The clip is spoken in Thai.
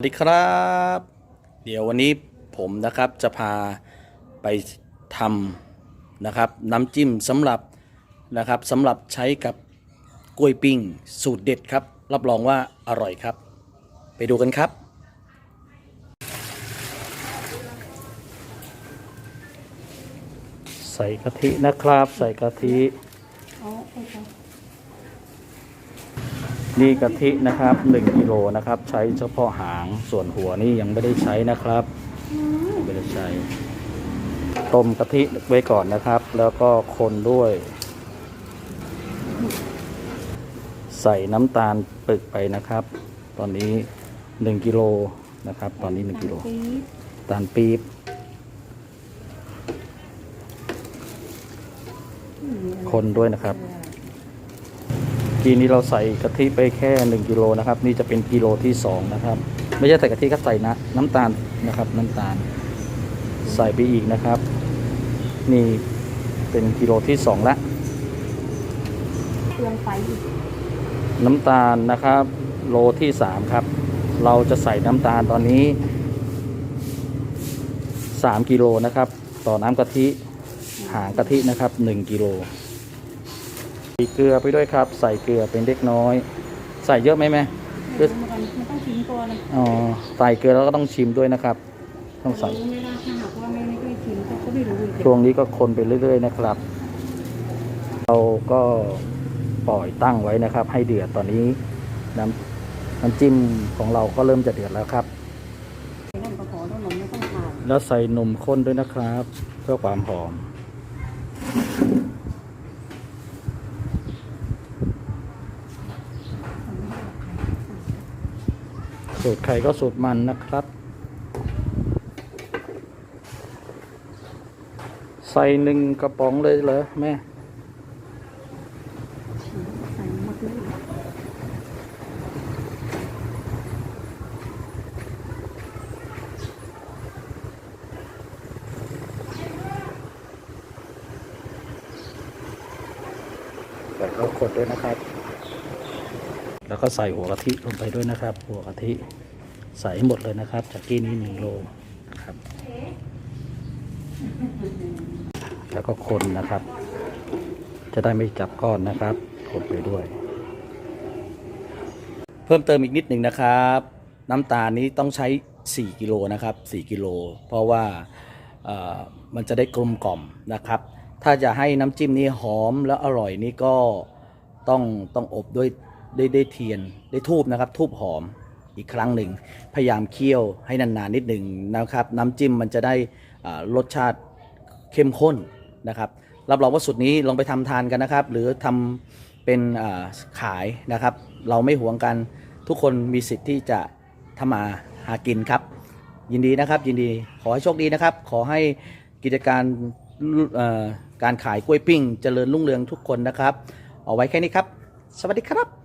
สวัสดีครับ เดี๋ยววันนี้ผมนะครับจะพาไปทำนะครับน้ำจิ้มสำหรับนะครับสำหรับใช้กับกล้วยปิ้งสูตรเด็ดครับ รับรองว่าอร่อยครับ ไปดูกันครับ ใส่กะทินะครับ ใส่กะทิ นี่กะทินะครับ1กิโลนะครับ ใช้เฉพาะหางส่วนหัวนี่ยังไม่ได้ใช้นะครับไม่ได้ใช้ต้มกะทิไว้ก่อนนะครับ แล้วก็คนด้วย ใส่น้ำตาลปึกไปนะครับ ตอนนี้ 1กิโลนะครับ ตอนนี้ 1กิโลตาลปี๊บคนด้วยนะครับ ทีนี้เราใส่กะทิไปแค่1กิโลนะครับ นี่จะเป็นกิโลที่2นะครับ ไม่ใช่ใส่กะทิครับใส่นะน้ำตาลนะครับน้ำตาล ใส่ไปอีกนะครับ นี่เป็นกิโลที่2ละเปลืองไฟอีกน้ำตาลนะครับ โลที่3ครับ เราจะใส่น้ำตาลตอนนี้3กิโลนะครับ ต่อน้ำกะทิหางกะทินะครับ1กิโลใส่ เกลือไปด้วยครับ ใส่เกลือเป็นเล็กน้อย ใส่เยอะไหมแม่ไม่รู้เหมือนกันมันต้องทิ้งตัวนะอ๋อใส่เกลือแล้วก็ต้องชิมด้วยนะครับ ต้องใส่รู้ไม่ได้ถ้าหากว่าไม่ไม่ได้ทิ้งก็ก็ไม่รู้อีกช่วงนี้ก็คนไปเรื่อยๆนะครับ เราก็ปล่อยตั้งไว้นะครับ ให้เดือดตอนนี้น้ำน้ำจิ้มของเราก็เริ่มจะเดือดแล้วครับ นั่นก็ขอต้องนมไม่ต้องขาดแล้วใส่นมข้นด้วยนะครับ เพื่อความหอม สูตรไข่ก็สูตรมันนะครับ ใส่หนึ่งกระป๋องเลยเหรอแม่ใส่มะกรูดแล้วดด้วยนะครับ แล้วก็ใส่หัวกะทิลงไปด้วยนะครับ หัวกะทิใส่ให้หมดเลยนะครับ จากกี้นี้หนึ่งโลครับ แล้วก็คนนะครับ จะได้ไม่จับก้อนนะครับคนไปด้วย เพิ่มเติมอีกนิดหนึ่งนะครับ น้ำตาลนี้ต้องใช้ 4 กิโลนะครับ 4 กิโล เพราะว่ามันจะได้กลมกล่อมนะครับ ถ้าจะให้น้ำจิ้มนี้หอมและอร่อยนี่ก็ต้องต้องอบด้วย ด้วยด้เทียนได้ทูบนะครับทูบหอมอีกครั้งหนึ่ง พยายามเคี่ยวให้นานๆนิดหนึ่งนะครับ น้ำจิ้มมันจะได้รสชาติเข้มข้นนะครับรับรองว่าสุดนี้ลองไปทำทานกันนะครับ หรือทำเป็นขายนะครับ เราไม่หวงกันทุกคนมีสิทธิ์ที่จะทำมาหากินครับ ยินดีนะครับ ยินดีขอให้โชคดีนะครับ ขอให้กิจการการขายกล้วยปิ้งเจริญรุ่งเรืองทุกคนนะครับ เอาไว้แค่นี้ครับ สวัสดีครับ